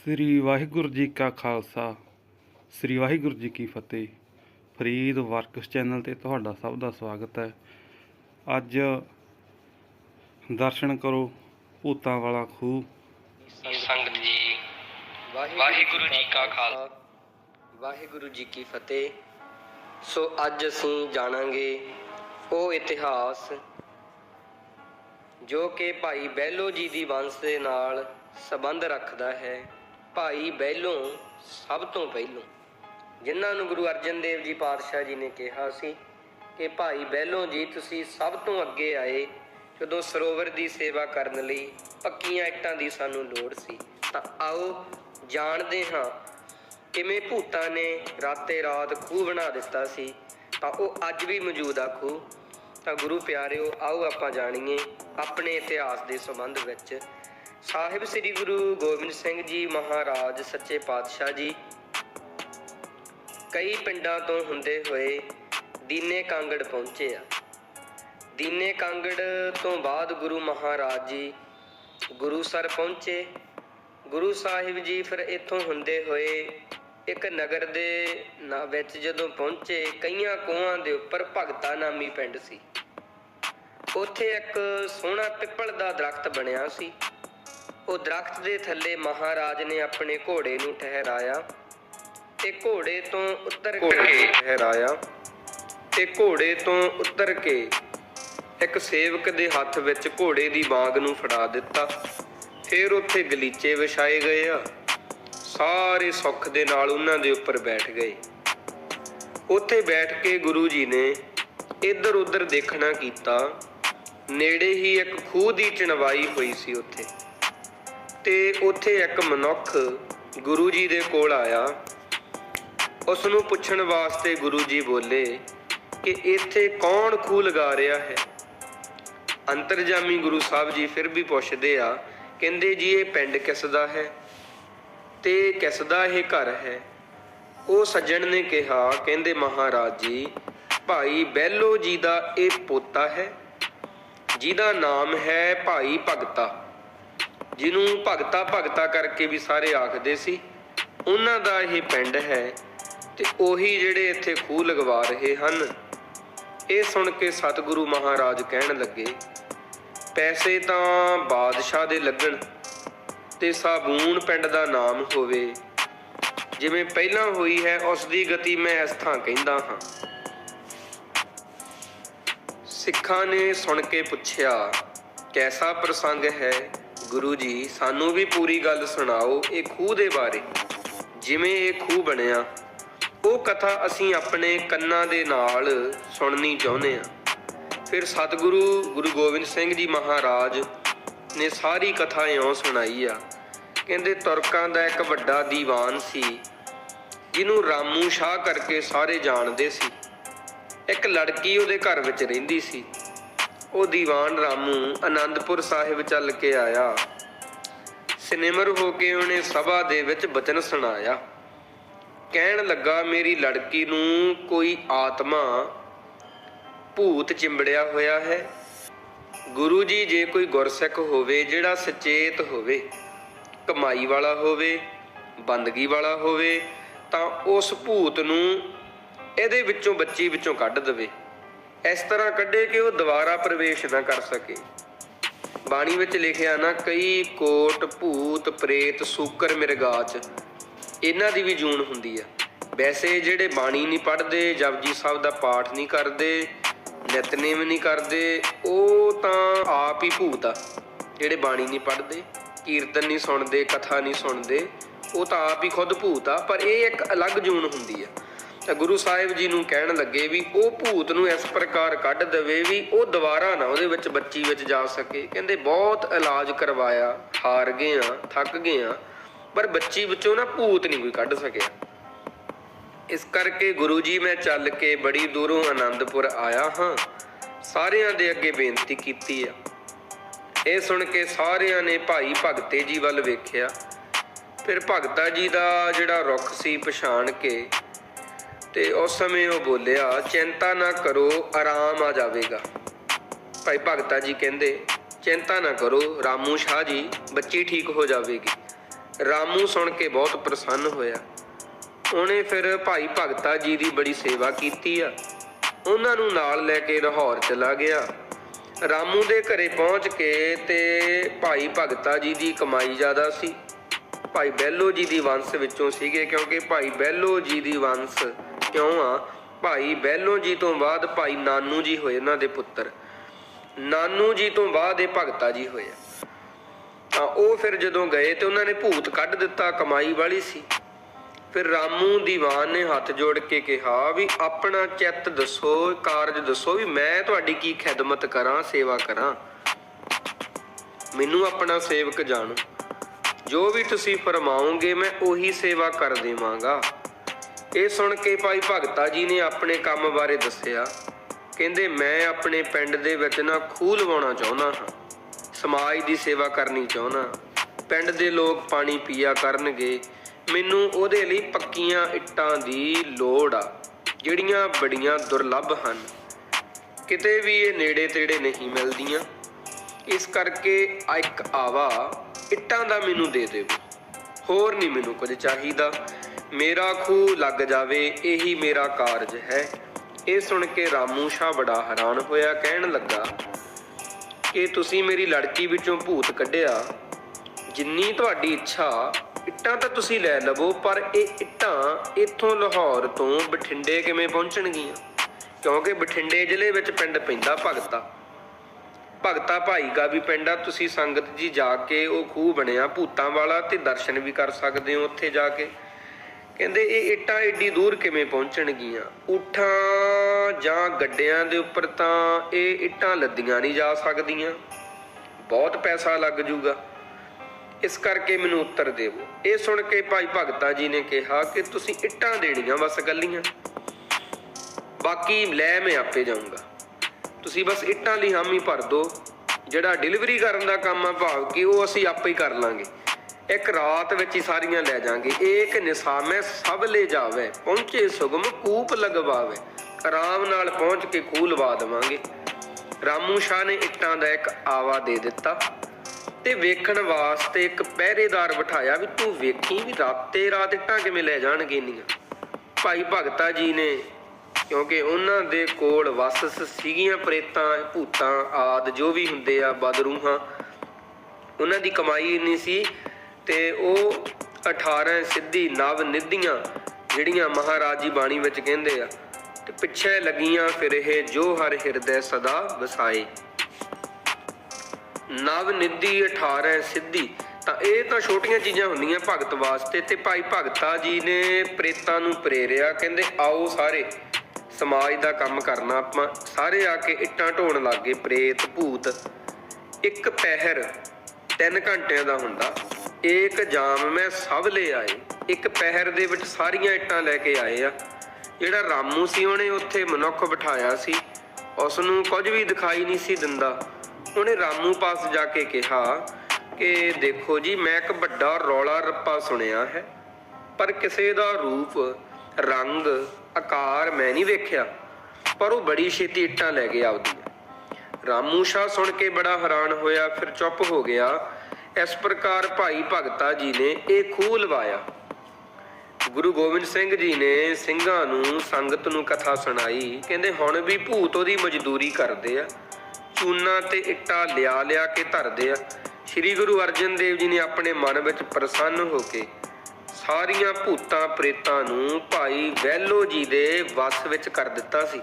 ਸ੍ਰੀ ਵਾਹਿਗੁਰੂ ਜੀ ਕਾ ਖਾਲਸਾ ਸ੍ਰੀ ਵਾਹਿਗੁਰੂ ਜੀ ਕੀ ਫਤਿਹ। Farid works channel ਤੇ ਤੁਹਾਡਾ ਸਭ ਦਾ ਸਵਾਗਤ ਹੈ। ਅੱਜ ਦਰਸ਼ਨ ਕਰੋ ਭੂਤਾਂ ਵਾਲਾ ਖੂਹ। ਸੰਗਤ ਜੀ ਵਾਹਿਗੁਰੂ ਜੀ ਕਾ ਖਾਲਸਾ। ਵਾਹਿਗੁਰੂ ਜੀ ਕੀ ਫਤਿਹ। ਸੋ ਅੱਜ ਅਸੀਂ ਜਾਣਾਂਗੇ ਉਹ ਇਤਿਹਾਸ ਜੋ ਕਿ ਭਾਈ ਬਹਿਲੋ ਜੀ ਦੀ ਵੰਸ਼ ਦੇ ਨਾਲ ਸੰਬੰਧ ਰੱਖਦਾ ਹੈ। ਭਾਈ ਬਹਿਲੋਂ ਸਭ ਤੋਂ ਪਹਿਲੋਂ। ਜਿਨ੍ਹਾਂ ਨੂੰ ਗੁਰੂ ਅਰਜਨ ਦੇਵ ਜੀ ਪਾਤਸ਼ਾਹ ਜੀ ਨੇ ਕਿਹਾ ਸੀ ਕਿ ਭਾਈ ਬਹਿਲੋਂ ਜੀ, ਤੁਸੀਂ ਸਭ ਤੋਂ ਅੱਗੇ ਆਏ ਜਦੋਂ ਸਰੋਵਰ ਦੀ ਸੇਵਾ ਕਰਨ ਲਈ ਪੱਕੀਆਂ ਇੱਟਾਂ ਦੀ ਸਾਨੂੰ ਲੋੜ ਸੀ। ਤਾਂ ਆਓ ਜਾਣਦੇ ਹਾਂ ਕਿਵੇਂ ਭੂਤਾਂ ਨੇ ਰਾਤੇ ਰਾਤ ਖੂਹ ਬਣਾ ਦਿੱਤਾ ਸੀ। ਤਾਂ ਉਹ ਅੱਜ ਵੀ ਮੌਜੂਦ ਆ ਖੂਹ। ਤਾਂ ਗੁਰੂ ਪਿਆਰਿਓ, ਆਓ ਆਪਾਂ ਜਾਣੀਏ ਆਪਣੇ ਇਤਿਹਾਸ ਦੇ ਸੰਬੰਧ ਵਿੱਚ ਸਾਹਿਬ ਸ੍ਰੀ ਗੁਰੂ ਗੋਬਿੰਦ ਸਿੰਘ ਜੀ ਮਹਾਰਾਜ, ਸੱਚੇ ਪਾਤਸ਼ਾਹ ਜੀ। ਕਈ ਪਿੰਡਾਂ ਤੋਂ ਹੁੰਦੇ ਹੋਏ ਦੀਨੇ ਕਾਂਗੜ ਪਹੁੰਚੇ ਆ। ਦੀਨੇ ਕਾਂਗੜ ਤੋਂ ਬਾਅਦ ਗੁਰੂ ਮਹਾਰਾਜ ਜੀ ਗੁਰੂਸਰ ਪਹੁੰਚੇ। ਗੁਰੂ ਸਾਹਿਬ ਜੀ ਫਿਰ ਇੱਥੋਂ ਹੁੰਦੇ ਹੋਏ ਇੱਕ ਨਗਰ ਦੇ ਨਾ- ਵਿੱਚ ਜਦੋਂ ਪਹੁੰਚੇ, ਕਈਆਂ ਕੋਹਾਂ ਦੇ ਉੱਪਰ ਭਗਤਾ ਨਾਮੀ ਪਿੰਡ ਸੀ। ਉੱਥੇ ਇੱਕ ਸੋਹਣਾ ਪਿੱਪਲ ਦਾ ਦਰਖਤ ਬਣਿਆ ਸੀ। ਉਹ ਦਰਖਤ ਦੇ ਥੱਲੇ ਮਹਾਰਾਜ ਨੇ ਆਪਣੇ ਘੋੜੇ ਨੂੰ ਠਹਿਰਾਇਆ ਤੇ ਘੋੜੇ ਤੋਂ ਉਤਰ ਕੇ ਠਹਿਰਾਇਆ ਤੇ ਘੋੜੇ ਤੋਂ ਉਤਰ ਕੇ ਇੱਕ ਸੇਵਕ ਦੇ ਹੱਥ ਵਿੱਚ ਘੋੜੇ ਦੀ ਬਾਗ ਨੂੰ ਫੜਾ ਦਿੱਤਾ। ਫਿਰ ਉੱਥੇ ਗਲੀਚੇ ਵਿਛਾਏ ਗਏ ਆ। ਸਾਰੇ ਸੁੱਖ ਦੇ ਨਾਲ ਉਹਨਾਂ ਦੇ ਉੱਪਰ ਬੈਠ ਗਏ। ਉੱਥੇ ਬੈਠ ਕੇ ਗੁਰੂ ਜੀ ਨੇ ਇੱਧਰ ਉੱਧਰ ਦੇਖਣਾ ਕੀਤਾ। ਨੇੜੇ ਹੀ ਇੱਕ ਖੂਹ ਦੀ ਚਣਵਾਈ ਹੋਈ ਸੀ ਉੱਥੇ। ਤੇ ਉੱਥੇ ਇੱਕ ਮਨੁੱਖ ਗੁਰੂ ਜੀ ਦੇ ਕੋਲ ਆਇਆ। ਉਸ ਨੂੰ ਪੁੱਛਣ ਵਾਸਤੇ ਗੁਰੂ ਜੀ ਬੋਲੇ ਕਿ ਇੱਥੇ ਕੌਣ ਖੂਹ ਲਗਾ ਰਿਹਾ ਹੈ? ਅੰਤਰਜਾਮੀ ਗੁਰੂ ਸਾਹਿਬ ਜੀ ਫਿਰ ਵੀ ਪੁੱਛਦੇ ਆ, ਕਹਿੰਦੇ ਜੀ ਇਹ ਪਿੰਡ ਕਿਸ ਦਾ ਹੈ? ਤੇ ਕਿਸ ਦਾ ਇਹ ਘਰ ਹੈ? ਉਹ ਸੱਜਣ ਨੇ ਕਿਹਾ, ਕਹਿੰਦੇ ਮਹਾਰਾਜ ਜੀ, ਭਾਈ ਬਹਿਲੋ ਜੀ ਦਾ ਇਹ ਪੋਤਾ ਹੈ। ਜਿਹਦਾ ਨਾਮ ਹੈ ਭਾਈ ਭਗਤਾ। ਜਿਹਨੂੰ ਭਗਤਾ ਭਗਤਾ ਕਰਕੇ ਵੀ ਸਾਰੇ ਆਖਦੇ ਸੀ, ਉਹਨਾਂ ਦਾ ਇਹ ਪਿੰਡ ਹੈ ਤੇ ਉਹੀ ਜਿਹੜੇ ਇੱਥੇ ਖੂਹ ਲਗਵਾ ਰਹੇ ਹਨ। ਇਹ ਸੁਣ ਕੇ ਸਤਿਗੁਰੂ ਮਹਾਰਾਜ ਕਹਿਣ ਲੱਗੇ, ਪੈਸੇ ਤਾਂ ਬਾਦਸ਼ਾਹ ਦੇ ਲੱਗਣ ਤੇ ਸਾਬੂਨ ਪਿੰਡ ਦਾ ਨਾਮ ਹੋਵੇ। ਜਿਵੇਂ ਪਹਿਲਾਂ ਹੋਈ ਹੈ, ਉਸ ਦੀ ਗਤੀ ਮੈਂ ਇਸ ਥਾਂ ਕਹਿੰਦਾ ਹਾਂ। ਸਿੱਖਾਂ ਨੇ ਸੁਣ ਕੇ ਪੁੱਛਿਆ, ਕੈਸਾ ਪ੍ਰਸੰਗ ਹੈ? ਗੁਰੂ ਜੀ, ਸਾਨੂੰ ਵੀ ਪੂਰੀ ਗੱਲ ਸੁਣਾਓ ਇਹ ਖੂਹ ਦੇ ਬਾਰੇ। ਜਿਵੇਂ ਇਹ ਖੂਹ ਬਣਿਆ, ਉਹ ਕਥਾ ਅਸੀਂ ਆਪਣੇ ਕੰਨਾਂ ਦੇ ਨਾਲ ਸੁਣਨੀ ਚਾਹੁੰਦੇ ਹਾਂ। ਫਿਰ ਸਤਿਗੁਰੂ ਗੁਰੂ ਗੋਬਿੰਦ ਸਿੰਘ ਜੀ ਮਹਾਰਾਜ ਨੇ ਸਾਰੀ ਕਥਾ ਇਉਂ ਸੁਣਾਈ ਆ। ਕਹਿੰਦੇ ਤੁਰਕਾਂ ਦਾ ਇੱਕ ਵੱਡਾ ਦੀਵਾਨ ਸੀ, ਜਿਹਨੂੰ ਰਾਮੂ ਸ਼ਾਹ ਕਰਕੇ ਸਾਰੇ ਜਾਣਦੇ ਸੀ। ਇੱਕ ਲੜਕੀ ਉਹਦੇ ਘਰ ਵਿੱਚ ਰਹਿੰਦੀ ਸੀ। ਉਹ ਦੀਵਾਨ ਰਾਮੂ ਆਨੰਦਪੁਰ ਸਾਹਿਬ ਚੱਲ ਕੇ ਆਇਆ। ਸਿਨੇਮਰ ਹੋ ਕੇ ਉਹਨੇ ਸਭਾ ਦੇ ਵਿੱਚ ਬਚਨ ਸੁਣਾਇਆ। ਕਹਿਣ ਲੱਗਾ, ਮੇਰੀ ਲੜਕੀ ਨੂੰ ਕੋਈ ਆਤਮਾ ਭੂਤ ਚਿੰਬੜਿਆ ਹੋਇਆ ਹੈ। ਗੁਰੂ ਜੀ, ਜੇ ਕੋਈ ਗੁਰਸਿੱਖ ਹੋਵੇ, ਜਿਹੜਾ ਸਚੇਤ ਹੋਵੇ, ਕਮਾਈ ਵਾਲਾ ਹੋਵੇ, ਬੰਦਗੀ ਵਾਲਾ ਹੋਵੇ, ਤਾਂ ਉਸ ਭੂਤ ਨੂੰ ਇਹਦੇ ਵਿੱਚੋਂ ਬੱਚੀ ਵਿੱਚੋਂ ਕੱਢ ਦੇਵੇ। ਇਸ ਤਰ੍ਹਾਂ ਕੱਢੇ ਕਿ ਉਹ ਦੁਬਾਰਾ ਪ੍ਰਵੇਸ਼ ਨਾ ਕਰ ਸਕੇ। ਬਾਣੀ ਵਿੱਚ ਲਿਖਿਆ ਨਾ, ਕਈ ਕੋਟ, ਭੂਤ, ਪ੍ਰੇਤ, ਸੂਕਰ, ਮਿਰਗਾਚ, ਇਹਨਾਂ ਦੀ ਵੀ ਜੂਨ ਹੁੰਦੀ ਆ। ਵੈਸੇ ਜਿਹੜੇ ਬਾਣੀ ਨਹੀਂ ਪੜ੍ਹਦੇ, ਜਪਜੀ ਸਾਹਿਬ ਦਾ ਪਾਠ ਨਹੀਂ ਕਰਦੇ, ਨਿਤਨੇਮ ਨਹੀਂ ਕਰਦੇ, ਉਹ ਤਾਂ ਆਪ ਹੀ ਭੂਤ ਆ। ਜਿਹੜੇ ਬਾਣੀ ਨਹੀਂ ਪੜ੍ਹਦੇ, ਕੀਰਤਨ ਨਹੀਂ ਸੁਣਦੇ, ਕਥਾ ਨਹੀਂ ਸੁਣਦੇ, ਉਹ ਤਾਂ ਆਪ ਹੀ ਖੁਦ ਭੂਤ ਆ। ਪਰ ਇਹ ਇੱਕ ਅਲੱਗ ਜੂਨ ਹੁੰਦੀ ਆ। ਤਾਂ ਗੁਰੂ ਸਾਹਿਬ ਜੀ ਨੂੰ ਕਹਿਣ ਲੱਗੇ ਵੀ ਉਹ ਭੂਤ ਨੂੰ ਇਸ ਪ੍ਰਕਾਰ ਕੱਢ ਦੇਵੇ ਵੀ ਉਹ ਦੁਬਾਰਾ ਨਾ ਉਹਦੇ ਵਿੱਚ ਬੱਚੀ ਵਿੱਚ ਜਾ ਸਕੇ। ਕਹਿੰਦੇ, ਬਹੁਤ ਇਲਾਜ ਕਰਵਾਇਆ, ਹਾਰ ਗਏ ਆ, ਥੱਕ ਗਏ ਆ, ਪਰ ਬੱਚੀ ਵਿੱਚੋਂ ਨਾ ਭੂਤ ਨਹੀਂ ਕੋਈ ਕੱਢ ਸਕਿਆ। ਇਸ ਕਰਕੇ ਗੁਰੂ ਜੀ ਮੈਂ ਚੱਲ ਕੇ ਬੜੀ ਦੂਰੋਂ ਆਨੰਦਪੁਰ ਆਇਆ ਹਾਂ। ਸਾਰਿਆਂ ਦੇ ਅੱਗੇ ਬੇਨਤੀ ਕੀਤੀ ਆ। ਇਹ ਸੁਣ ਕੇ ਸਾਰਿਆਂ ਨੇ ਭਾਈ ਭਗਤੇ ਜੀ ਵੱਲ ਵੇਖਿਆ। ਫਿਰ ਭਗਤਾ ਜੀ ਦਾ ਜਿਹੜਾ ਰੁੱਖ ਸੀ ਪਛਾਣ ਕੇ ਤੇ ਉਸ ਸਮੇਂ ਉਹ ਬੋਲਿਆ, ਚਿੰਤਾ ਨਾ ਕਰੋ, ਆਰਾਮ ਆ ਜਾਵੇਗਾ। ਭਾਈ ਭਗਤਾ ਜੀ ਕਹਿੰਦੇ, ਚਿੰਤਾ ਨਾ ਕਰੋ, ਰਾਮੂ ਸ਼ਾਹ ਜੀ, ਬੱਚੀ ਠੀਕ ਹੋ ਜਾਵੇਗੀ। ਰਾਮੂ ਸੁਣ ਕੇ ਬਹੁਤ ਪ੍ਰਸੰਨ ਹੋਇਆ। ਉਹਨੇ ਫਿਰ ਭਾਈ ਭਗਤਾ ਜੀ ਦੀ ਬੜੀ ਸੇਵਾ ਕੀਤੀ ਆ। ਉਹਨਾਂ ਨੂੰ ਨਾਲ ਲੈ ਕੇ ਲਾਹੌਰ ਚਲਾ ਗਿਆ। ਰਾਮੂ ਦੇ ਘਰੇ ਪਹੁੰਚ ਕੇ ਤੇ ਭਾਈ ਭਗਤਾ ਜੀ ਦੀ ਕਮਾਈ ਜ਼ਿਆਦਾ ਸੀ। ਭਾਈ ਬੈਲੋ ਜੀ ਦੀ ਵੰਸ਼ ਵਿੱਚੋਂ ਸੀਗੇ, ਕਿਉਂਕਿ ਭਾਈ ਬੈਲੋ ਜੀ ਦੀ ਵੰਸ਼ ਕਿਉਂ ਆ? ਭਾਈ ਬਹਿਲੋ ਜੀ ਤੋਂ ਬਾਅਦ ਭਾਈ ਨਾਨੂ ਜੀ ਹੋਏ ਉਹਨਾਂ ਦੇ ਪੁੱਤਰ। ਨਾਨੂ ਜੀ ਤੋਂ ਬਾਅਦ ਇਹ ਭਗਤਾ ਜੀ ਹੋਏ ਤਾਂ ਉਹ ਫਿਰ ਜਦੋਂ ਗਏ ਤੇ ਉਹਨਾਂ ਨੇ ਭੂਤ ਕੱਢ ਦਿੱਤਾ, ਕਮਾਈ ਵਾਲੀ ਸੀ। ਫਿਰ ਰਾਮੂ ਦੀਵਾਨ ਨੇ ਹੱਥ ਜੋੜ ਕੇ ਕਿਹਾ ਵੀ ਆਪਣਾ ਚਿੱਤ ਦੱਸੋ, ਕਾਰਜ ਦੱਸੋ ਵੀ ਮੈਂ ਤੁਹਾਡੀ ਕੀ ਖਿਦਮਤ ਕਰਾਂ, ਸੇਵਾ ਕਰਾਂ। ਮੈਨੂੰ ਆਪਣਾ ਸੇਵਕ ਜਾਣੋ। ਜੋ ਵੀ ਤੁਸੀਂ ਫਰਮਾਓਗੇ ਮੈਂ ਉਹੀ ਸੇਵਾ ਕਰ ਦੇਵਾਂਗਾ। ਇਹ ਸੁਣ ਕੇ ਭਾਈ ਭਗਤਾ ਜੀ ਨੇ ਆਪਣੇ ਕੰਮ ਬਾਰੇ ਦੱਸਿਆ। ਕਹਿੰਦੇ, ਮੈਂ ਆਪਣੇ ਪਿੰਡ ਦੇ ਵਿੱਚ ਨਾ ਖੂਹ ਲਵਾਉਣਾ ਚਾਹੁੰਦਾ ਹਾਂ। ਸਮਾਜ ਦੀ ਸੇਵਾ ਕਰਨੀ ਚਾਹੁੰਦਾ ਪਿੰਡ ਦੇ ਲੋਕ ਪਾਣੀ ਪੀਆ ਕਰਨਗੇ। ਮੈਨੂੰ ਉਹਦੇ ਲਈ ਪੱਕੀਆਂ ਇੱਟਾਂ ਦੀ ਲੋੜ ਆ, ਜਿਹੜੀਆਂ ਬੜੀਆਂ ਦੁਰਲੱਭ ਹਨ। ਕਿਤੇ ਵੀ ਇਹ ਨੇੜੇ ਤੇੜੇ ਨਹੀਂ ਮਿਲਦੀਆਂ। ਇਸ ਕਰਕੇ ਇੱਕ ਆਵਾ, ਇੱਟਾਂ ਦਾ ਮੈਨੂੰ ਦੇ ਦੇਵੋ। ਹੋਰ ਨਹੀਂ ਮੈਨੂੰ ਕੁਝ ਚਾਹੀਦਾ। ਮੇਰਾ ਖੂਹ ਲੱਗ ਜਾਵੇ, ਇਹੀ ਮੇਰਾ ਕਾਰਜ ਹੈ। ਇਹ ਸੁਣ ਕੇ ਰਾਮੂ ਸ਼ਾਹ ਬੜਾ ਹੈਰਾਨ ਹੋਇਆ, ਕਹਿਣ ਲੱਗਾ, ਕਿ ਤੁਸੀਂ ਮੇਰੀ ਲੜਕੀ ਵਿੱਚੋਂ ਭੂਤ ਕੱਢਿਆ। ਜਿੰਨੀ ਤੁਹਾਡੀ ਇੱਛਾ, ਇੱਟਾਂ ਤਾਂ ਤੁਸੀਂ ਲੈ ਲਵੋ, ਪਰ ਇਹ ਇੱਟਾਂ ਇੱਥੋਂ ਲਾਹੌਰ ਤੋਂ ਬਠਿੰਡੇ ਕਿਵੇਂ ਪਹੁੰਚਣਗੀਆਂ? ਕਿਉਂਕਿ ਬਠਿੰਡੇ ਜ਼ਿਲ੍ਹੇ ਵਿੱਚ ਪਿੰਡ ਪੈਂਦਾ ਭਗਤਾ। ਭਗਤਾ ਭਾਈ ਕਾ ਵੀ ਪਿੰਡ ਆ ਤੁਸੀਂ ਸੰਗਤ ਜੀ ਜਾ ਕੇ ਉਹ ਖੂਹ ਬਣਿਆ, ਭੂਤਾਂ ਵਾਲਾ, ਤੇ ਦਰਸ਼ਨ ਵੀ ਕਰ ਸਕਦੇ ਹੋ ਉੱਥੇ ਜਾ ਕੇ। ਕਹਿੰਦੇ ਇਹ ਇੱਟਾਂ ਏਡੀ ਦੂਰ ਕਿਵੇਂ ਪਹੁੰਚਣਗੀਆਂ? ਉਠਾਂ ਜਾਂ ਗੱਡਿਆਂ ਦੇ ਉੱਪਰ ਤਾਂ ਇਹ ਇੱਟਾਂ ਲੱਦੀਆਂ ਨਹੀਂ ਜਾ ਸਕਦੀਆਂ। ਬਹੁਤ ਪੈਸਾ ਲੱਗ ਜੂਗਾ। ਇਸ ਕਰਕੇ ਮੈਨੂੰ ਉੱਤਰ ਦੇਵੋ ਇਹ ਸੁਣ ਕੇ ਭਾਈ ਭਗਤਾ ਜੀ ਨੇ ਕਿਹਾ ਕਿ ਤੁਸੀਂ ਇੱਟਾਂ ਦੇਣੀਆਂ, ਬਸ ਗੱਲੀਆਂ ਬਾਕੀ ਲੈ ਮੈਂ ਆਪੇ ਜਾਊਂਗਾ। ਤੁਸੀਂ ਬਸ ਇੱਟਾਂ ਲਈ ਹਾਮੀ ਭਰ ਦਿਓ। ਜਿਹੜਾ ਡਿਲੀਵਰੀ ਕਰਨ ਦਾ ਕੰਮ ਆ ਭਾਵ ਕਿ ਉਹ ਅਸੀਂ ਆਪੇ ਹੀ ਕਰ ਲਾਂਗੇ। ਇੱਕ ਰਾਤ ਵਿੱਚ ਹੀ ਸਾਰੀਆਂ ਲੈ ਜਾਾਂਗੇ। ਏਕ ਨਿਸਾਮੇ ਸਭ ਲੈ ਜਾਵੇ। ਪਹੁੰਚੇ ਸੁਗਮ, ਕੂਪ ਲਗਵਾਵੇ। ਆਰਾਮ ਨਾਲ ਪਹੁੰਚ ਕੇ ਖੂਹ ਲਵਾ ਦੇਵਾਂਗੇ। ਰਾਮੂ ਸ਼ਾਹ ਨੇ ਇੱਟਾਂ ਦਾ ਇੱਕ ਆਵਾ ਦੇ ਦਿੱਤਾ ਤੇ ਵੇਖਣ ਵਾਸਤੇ ਇੱਕ ਪਹਿਰੇਦਾਰ ਬਿਠਾਇਆ ਵੀ ਤੂੰ ਵੇਖੀ ਵੀ ਰਾਤੇ ਰਾਤ ਇੱਟਾਂ ਕਿਵੇਂ ਲੈ ਜਾਣਗੇ ਇੰਨੀਆਂ। ਭਾਈ ਭਗਤਾ ਜੀ ਨੇ ਕਿਉਂਕਿ ਉਹਨਾਂ ਦੇ ਕੋਲ ਵਸਸ ਸੀਗੀਆਂ, ਪ੍ਰੇਤਾਂ, ਭੂਤਾਂ ਆਦ ਜੋ ਵੀ ਹੁੰਦੇ ਆ, ਬਦਰੂਹਾਂ, ਉਹਨਾਂ ਦੀ ਕਮਾਈ ਇੰਨੀ ਸੀ ਤੇ ਉਹ 18 ਸਿੱਧੀ ਨਵ ਨਿਧੀਆਂ ਜਿਹੜੀਆਂ ਮਹਾਰਾਜੀ ਬਾਣੀ ਵਿੱਚ ਕਹਿੰਦੇ ਆ, ਤੇ ਪਿੱਛੇ ਲੱਗੀਆਂ ਫਿਰ ਇਹ ਜੋ ਹਰ ਹਿਰਦੈ ਸਦਾ ਵਸਾਏ। ਨਵ ਨਿਧੀ 18 ਸਿੱਧੀ, ਤਾਂ ਇਹ ਤਾਂ ਛੋਟੀਆਂ ਚੀਜ਼ਾਂ ਹੁੰਦੀਆਂ ਭਗਤ ਵਾਸਤੇ ਤੇ ਭਾਈ ਭਗਤਾ ਜੀ ਨੇ ਪ੍ਰੇਤਾਂ ਨੂੰ ਪ੍ਰੇਰਿਆ, ਕਹਿੰਦੇ ਆਓ ਸਾਰੇ। ਸਮਾਜ ਦਾ ਕੰਮ ਕਰਨਾ, ਆਪਾਂ ਸਾਰੇ ਆ ਕੇ ਇੱਟਾਂ ਢੋਣ ਲੱਗੇ, ਪ੍ਰੇਤ, ਭੂਤ। ਇੱਕ ਪਹਿਰ 3 ਘੰਟਿਆਂ ਦਾ ਹੁੰਦਾ। ਏਕ ਜਾਮ ਮੈਂ ਸਭ ਲੈ ਆਏ। ਇੱਕ ਪਹਿਰ ਦੇ ਵਿੱਚ ਸਾਰੀਆਂ ਇੱਟਾਂ ਲੈ ਕੇ ਆਏ ਆ। ਜਿਹੜਾ ਰਾਮੂ ਸੀ, ਉਹਨੇ ਉੱਥੇ ਮਨੁੱਖ ਬਿਠਾਇਆ ਸੀ। ਉਸ ਨੂੰ ਕੁਝ ਵੀ ਦਿਖਾਈ ਨਹੀਂ ਸੀ ਦਿੰਦਾ। ਉਹਨੇ ਰਾਮੂ ਪਾਸ ਜਾ ਕੇ ਕਿਹਾ ਕਿ ਦੇਖੋ ਜੀ, ਮੈਂ ਇੱਕ ਵੱਡਾ ਰੌਲਾ ਰੱਪਾ ਸੁਣਿਆ ਹੈ। ਪਰ ਕਿਸੇ ਦਾ ਰੂਪ ਰੰਗ, ਆਕਾਰ ਮੈਂ ਨਹੀਂ ਵੇਖਿਆ, ਪਰ ਉਹ ਬੜੀ ਛੇਤੀ ਇੱਟਾਂ ਲੈ ਕੇ ਆਉਦੀਆਂ ਰਾਮੂ ਸ਼ਾਹ ਸੁਣ ਕੇ ਬੜਾ ਹੈਰਾਨ ਹੋਇਆ, ਫਿਰ ਚੁੱਪ ਹੋ ਗਿਆ। ਇਸ ਪ੍ਰਕਾਰ ਭਾਈ ਭਗਤਾ ਜੀ ਨੇ ਇਹ ਖੂਹ ਲਵਾਇਆ। ਗੁਰੂ ਗੋਬਿੰਦ ਸਿੰਘ ਜੀ ਨੇ ਸਿੰਘਾਂ ਨੂੰ, ਸੰਗਤ ਨੂੰ ਕਥਾ ਸੁਣਾਈ। ਕਹਿੰਦੇ, ਹੁਣ ਵੀ ਭੂਤ ਉਹਦੀ ਮਜ਼ਦੂਰੀ ਕਰਦੇ ਆ। ਚੂਨਾ ਤੇ ਇੱਟਾਂ ਲਿਆ ਲਿਆ ਕੇ ਧਰਦੇ ਆ। ਸ੍ਰੀ ਗੁਰੂ ਅਰਜਨ ਦੇਵ ਜੀ ਨੇ ਆਪਣੇ ਮਨ ਵਿੱਚ ਪ੍ਰਸੰਨ ਹੋ ਕੇ ਸਾਰੀਆਂ ਭੂਤਾਂ ਪ੍ਰੇਤਾਂ ਨੂੰ ਭਾਈ ਵੈਲੋ ਜੀ ਦੇ ਵਸ ਵਿੱਚ ਕਰ ਦਿੱਤਾ ਸੀ।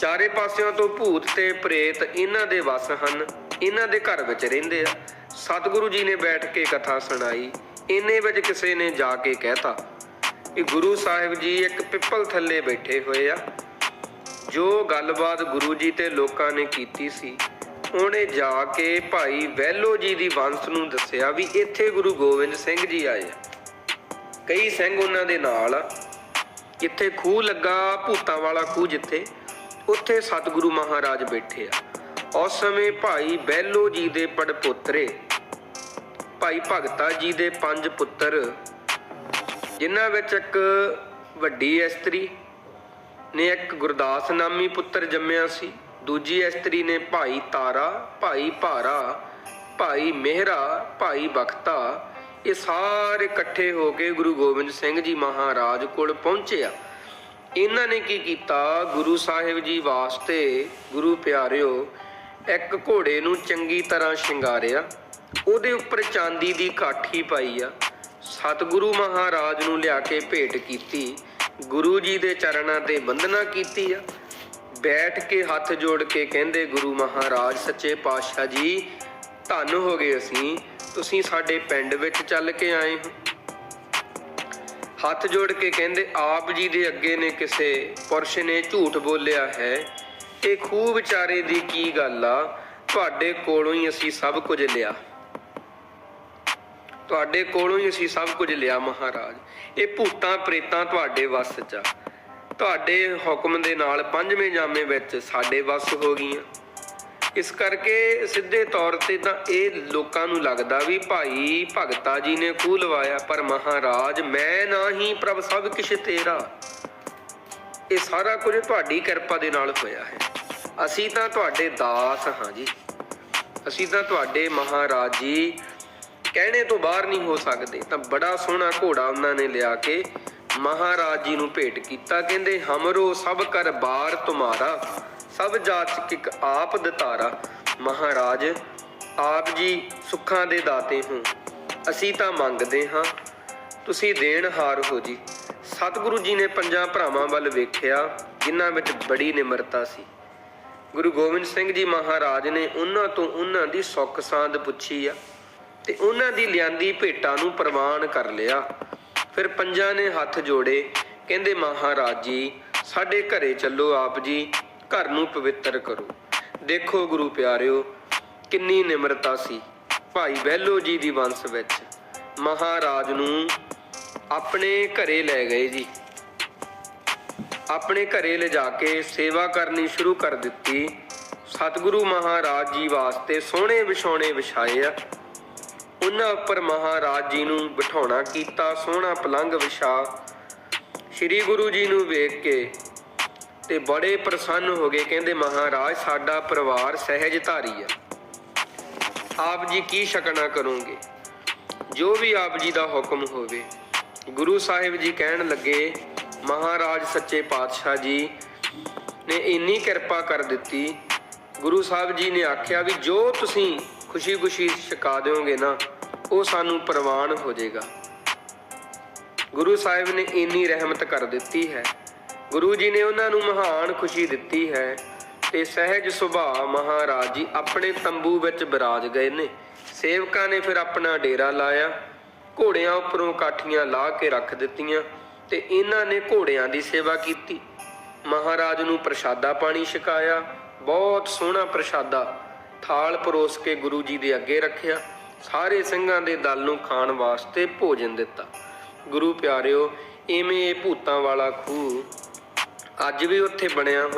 ਚਾਰੇ ਪਾਸਿਆਂ ਤੋਂ ਭੂਤ ਤੇ ਪ੍ਰੇਤ ਇਹਨਾਂ ਦੇ ਵਸ ਹਨ, ਇਹਨਾਂ ਦੇ ਘਰ ਵਿੱਚ ਰਹਿੰਦੇ ਆ। ਸਤਿਗੁਰੂ ਜੀ ਨੇ ਬੈਠ ਕੇ ਕਥਾ ਸੁਣਾਈ, ਇੰਨੇ ਵਿੱਚ ਕਿਸੇ ਨੇ ਜਾ ਕੇ ਕਹਿਤਾ ਕਿ ਗੁਰੂ ਸਾਹਿਬ ਜੀ ਇੱਕ ਪਿੱਪਲ ਥੱਲੇ ਬੈਠੇ ਹੋਏ ਆ। ਜੋ ਗੱਲਬਾਤ ਗੁਰੂ ਜੀ ਤੇ ਲੋਕਾਂ ਨੇ ਕੀਤੀ ਸੀ, ਉਹਨੇ ਜਾ ਕੇ ਭਾਈ ਵੈਲੋ ਜੀ ਦੀ ਵੰਸ਼ ਨੂੰ ਦੱਸਿਆ ਵੀ ਇੱਥੇ ਗੁਰੂ ਗੋਬਿੰਦ ਸਿੰਘ ਜੀ ਆਏ ਆ। ਕਈ ਸਿੰਘ ਉਹਨਾਂ ਦੇ ਨਾਲ। ਆ ਜਿੱਥੇ ਖੂਹ ਲੱਗਾ, ਭੂਤਾਂ ਵਾਲਾ ਖੂਹ ਜਿੱਥੇ, ਉੱਥੇ ਸਤਿਗੁਰੂ ਮਹਾਰਾਜ ਬੈਠੇ ਆ। ਉਸ ਸਮੇਂ ਭਾਈ ਬੈਲੋ ਜੀ ਦੇ ਪੜਪੋਤਰੇ, ਭਾਈ ਭਗਤਾ ਜੀ ਦੇ ਪੰਜ ਪੁੱਤਰ, ਜਿਨ੍ਹਾਂ ਵਿੱਚ ਇੱਕ ਵੱਡੀ ਇਸਤਰੀ ਨੇ ਇੱਕ ਗੁਰਦਾਸ ਨਾਮੀ ਪੁੱਤਰ ਜੰਮਿਆ ਸੀ। ਦੂਜੀ ਇਸਤਰੀ ਨੇ ਭਾਈ ਤਾਰਾ, ਭਾਈ ਭਾਰਾ, ਭਾਈ ਮਿਹਰਾ, ਭਾਈ ਬਖਤਾ ਇਹ ਸਾਰੇ ਇਕੱਠੇ ਹੋ ਕੇ ਗੁਰੂ ਗੋਬਿੰਦ ਸਿੰਘ ਜੀ ਮਹਾਰਾਜ ਕੋਲ ਪਹੁੰਚਿਆ। ਇਹਨਾਂ ਨੇ ਕੀ ਕੀਤਾ? ਗੁਰੂ ਸਾਹਿਬ ਜੀ ਵਾਸਤੇ ਗੁਰੂ ਪਿਆਰਿਓ, ਇੱਕ ਘੋੜੇ ਨੂੰ ਚੰਗੀ ਤਰ੍ਹਾਂ ਸ਼ਿੰਗਾਰਿਆ। ਉਹਦੇ ਉੱਪਰ ਚਾਂਦੀ ਦੀ ਕਾਠੀ ਪਾਈ ਆ। ਸਤਿਗੁਰੂ ਮਹਾਰਾਜ ਨੂੰ ਲਿਆ ਕੇ ਭੇਟ ਕੀਤੀ। ਗੁਰੂ ਜੀ ਦੇ ਚਰਨਾਂ ਤੇ ਬੰਦਨਾ ਕੀਤੀ ਆ। ਬੈਠ ਕੇ ਹੱਥ ਜੋੜ ਕੇ ਕਹਿੰਦੇ, ਗੁਰੂ ਮਹਾਰਾਜ, ਸੱਚੇ ਪਾਤਸ਼ਾਹ ਜੀ, ਧੰਨ ਹੋ ਗਏ ਅਸੀਂ। ਤੁਸੀਂ ਸਾਡੇ ਪਿੰਡ ਵਿੱਚ ਚੱਲ ਕੇ ਆਏ ਹੋ। ਹੱਥ ਜੋੜ ਕੇ ਕਹਿੰਦੇ, ਆਪ ਜੀ ਦੇ ਅੱਗੇ ਨੇ ਕਿਸੇ ਪੁਰਸ਼ ਨੇ ਝੂਠ ਬੋਲਿਆ ਹੈ ਇਹ ਖੂਹ ਵਿਚਾਰੇ ਦੀ ਕੀ ਗੱਲ ਆ? ਤੁਹਾਡੇ ਕੋਲੋਂ ਹੀ ਅਸੀਂ ਸਭ ਕੁਝ ਲਿਆ। ਤੁਹਾਡੇ ਕੋਲੋਂ ਹੀ ਅਸੀਂ ਸਭ ਕੁਝ ਲਿਆ ਮਹਾਰਾਜ। ਇਹ ਭੂਤਾਂ ਪ੍ਰੇਤਾਂ ਤੁਹਾਡੇ ਵੱਸ 'ਚ ਆ। ਤੁਹਾਡੇ ਹੁਕਮ ਦੇ ਨਾਲ ਪੰਜਵੇਂ ਜਾਮੇ ਵਿੱਚ ਸਾਡੇ ਵੱਸ ਹੋ ਗਈਆਂ। ਇਸ ਕਰਕੇ ਸਿੱਧੇ ਤੌਰ ਤੇ ਤਾਂ ਇਹ ਲੋਕਾਂ ਨੂੰ ਲੱਗਦਾ ਵੀ ਭਾਈ ਭਗਤਾ ਜੀ ਨੇ ਖੂਹ ਲਵਾਇਆ, ਪਰ ਮਹਾਰਾਜ ਮੈਂ ਨਹੀਂ ਪ੍ਰਭ ਸਭ ਕਿਛ ਤੇਰਾ। ਇਹ ਸਾਰਾ ਕੁਝ ਤੁਹਾਡੀ ਕਿਰਪਾ ਦੇ ਨਾਲ ਹੋਇਆ ਹੈ। ਅਸੀਂ ਤਾਂ ਤੁਹਾਡੇ ਦਾਸ ਹਾਂ ਜੀ। ਅਸੀਂ ਤਾਂ ਤੁਹਾਡੇ ਮਹਾਰਾਜ ਜੀ। ਕਹਿਣੇ ਤੋਂ ਬਾਹਰ ਨਹੀਂ ਹੋ ਸਕਦੇ। ਤਾਂ ਬੜਾ ਸੋਹਣਾ ਘੋੜਾ ਉਹਨਾਂ ਨੇ ਲਿਆ ਕੇ ਮਹਾਰਾਜ ਜੀ ਨੂੰ ਭੇਟ ਕੀਤਾ। ਕਹਿੰਦੇ, ਹਮਰੋ ਸਭ ਕਰ ਬਾਰ ਤੁਮਾਰਾ। ਸਭ ਜਾਚ ਜਾਚਕਿਕ ਆਪ ਦਤਾਰਾ, ਮਹਾਰਾਜ, ਆਪ ਜੀ ਸੁੱਖਾਂ ਦੇ ਦਾਤੇ ਹੋ। ਅਸੀਂ ਤਾਂ ਮੰਗਦੇ ਹਾਂ, ਤੁਸੀਂ ਦੇਣ ਹਾਰ ਹੋ ਜੀ। ਸਤਿਗੁਰੂ ਜੀ ਨੇ ਪੰਜਾਂ ਭਰਾਵਾਂ ਵੱਲ ਵੇਖਿਆ, ਜਿਨ੍ਹਾਂ ਵਿੱਚ ਬੜੀ ਨਿਮਰਤਾ ਸੀ। ਗੁਰੂ ਗੋਬਿੰਦ ਸਿੰਘ ਜੀ ਮਹਾਰਾਜ ਨੇ ਉਹਨਾਂ ਤੋਂ ਉਹਨਾਂ ਦੀ ਸੁੱਖ ਸਾਂਦ ਪੁੱਛੀ ਆ, ਤੇ ਉਹਨਾਂ ਦੀ ਲਿਆਂਦੀ ਭੇਟਾਂ ਨੂੰ ਪ੍ਰਵਾਨ ਕਰ ਲਿਆ। ਫਿਰ ਪੰਜਾਂ ਨੇ ਹੱਥ ਜੋੜੇ, ਕਹਿੰਦੇ, ਮਹਾਰਾਜ ਜੀ, ਸਾਡੇ ਘਰੇ ਚੱਲੋ ਆਪ ਜੀ ਘਰ ਨੂੰ ਪਵਿੱਤਰ ਕਰੋ। ਦੇਖੋ ਗੁਰੂ ਪਿਆਰਿਓ, ਕਿੰਨੀ ਨਿਮਰਤਾ ਸੀ। ਭਾਈ ਬਹਿਲੋ ਜੀ ਦੀ ਵੰਸ਼ ਵਿੱਚ ਮਹਾਰਾਜ ਨੂੰ ਆਪਣੇ ਘਰੇ ਲੈ ਗਏ ਜੀ। ਆਪਣੇ ਘਰੇ ਲਿਜਾ ਕੇ ਸੇਵਾ ਕਰਨੀ ਸ਼ੁਰੂ ਕਰ ਦਿੱਤੀ। ਸਤਿਗੁਰੂ ਮਹਾਰਾਜ ਜੀ ਵਾਸਤੇ ਸੋਹਣੇ ਵਿਛਾਉਣੇ ਵਿਛਾਏ ਆ। ਉਹਨਾਂ ਉੱਪਰ ਮਹਾਰਾਜ ਜੀ ਨੂੰ ਬਿਠਾਉਣਾ ਕੀਤਾ, ਸੋਹਣਾ ਪਲੰਘ ਵਿਛਾ। ਸ੍ਰੀ ਗੁਰੂ ਜੀ ਨੂੰ ਵੇਖ ਕੇ ਤੇ ਬੜੇ ਪ੍ਰਸੰਨ ਹੋ ਗਏ, ਕਹਿੰਦੇ ਮਹਾਰਾਜ, ਸਾਡਾ ਪਰਿਵਾਰ ਸਹਿਜ ਧਾਰੀ ਆ। ਆਪ ਜੀ ਕੀ ਸ਼ਕਣਾ ਕਰੋਗੇ? ਜੋ ਵੀ ਆਪ ਜੀ ਦਾ ਹੁਕਮ ਹੋਵੇ। ਗੁਰੂ ਸਾਹਿਬ ਜੀ ਕਹਿਣ ਲੱਗੇ, ਮਹਾਰਾਜ ਸੱਚੇ ਪਾਤਸ਼ਾਹ ਜੀ ਨੇ ਇੰਨੀ ਕਿਰਪਾ ਕਰ ਦਿੱਤੀ। ਗੁਰੂ ਸਾਹਿਬ ਜੀ ਨੇ ਆਖਿਆ ਵੀ ਜੋ ਤੁਸੀਂ ਖੁਸ਼ੀ-ਖੁਸ਼ੀ ਛਕਾ ਦਿਓਗੇ ਨਾ, ਉਹ ਸਾਨੂੰ ਪ੍ਰਵਾਨ ਹੋ ਜਾਏਗਾ। ਗੁਰੂ ਸਾਹਿਬ ਨੇ ਇੰਨੀ ਰਹਿਮਤ ਕਰ ਦਿੱਤੀ ਹੈ। ਗੁਰੂ ਜੀ ਨੇ ਉਹਨਾਂ ਨੂੰ ਮਹਾਨ ਖੁਸ਼ੀ ਦਿੱਤੀ ਹੈ ਤੇ ਸਹਿਜ ਸੁਭਾਅ ਮਹਾਰਾਜ ਜੀ ਆਪਣੇ ਤੰਬੂ ਵਿੱਚ ਬਿਰਾਜ ਗਏ ਨੇ। ਸੇਵਕਾਂ ਨੇ ਫਿਰ ਆਪਣਾ ਡੇਰਾ ਲਾਇਆ, ਘੋੜਿਆਂ ਉੱਪਰੋਂ ਕਾਠੀਆਂ ਲਾ ਕੇ ਰੱਖ ਦਿੱਤੀਆਂ ਤੇ ਇਹਨਾਂ ਨੇ ਘੋੜਿਆਂ ਦੀ ਸੇਵਾ ਕੀਤੀ। ਮਹਾਰਾਜ ਨੂੰ ਪ੍ਰਸ਼ਾਦਾ ਪਾਣੀ ਛਕਾਇਆ, ਬਹੁਤ ਸੋਹਣਾ ਪ੍ਰਸ਼ਾਦਾ ਥਾਲ ਪਰੋਸ ਕੇ ਗੁਰੂ ਜੀ ਦੇ ਅੱਗੇ ਰੱਖਿਆ, ਸਾਰੇ ਸਿੰਘਾਂ ਦੇ ਦਲ ਨੂੰ ਖਾਣ ਵਾਸਤੇ ਭੋਜਨ ਦਿੱਤਾ। ਗੁਰੂ ਪਿਆਰਿਓ, ਇਵੇਂ ਇਹ ਭੂਤਾਂ ਵਾਲਾ ਖੂਹ ਅੱਜ ਵੀ ਉੱਥੇ ਬਣਿਆ ਹੋਇਆ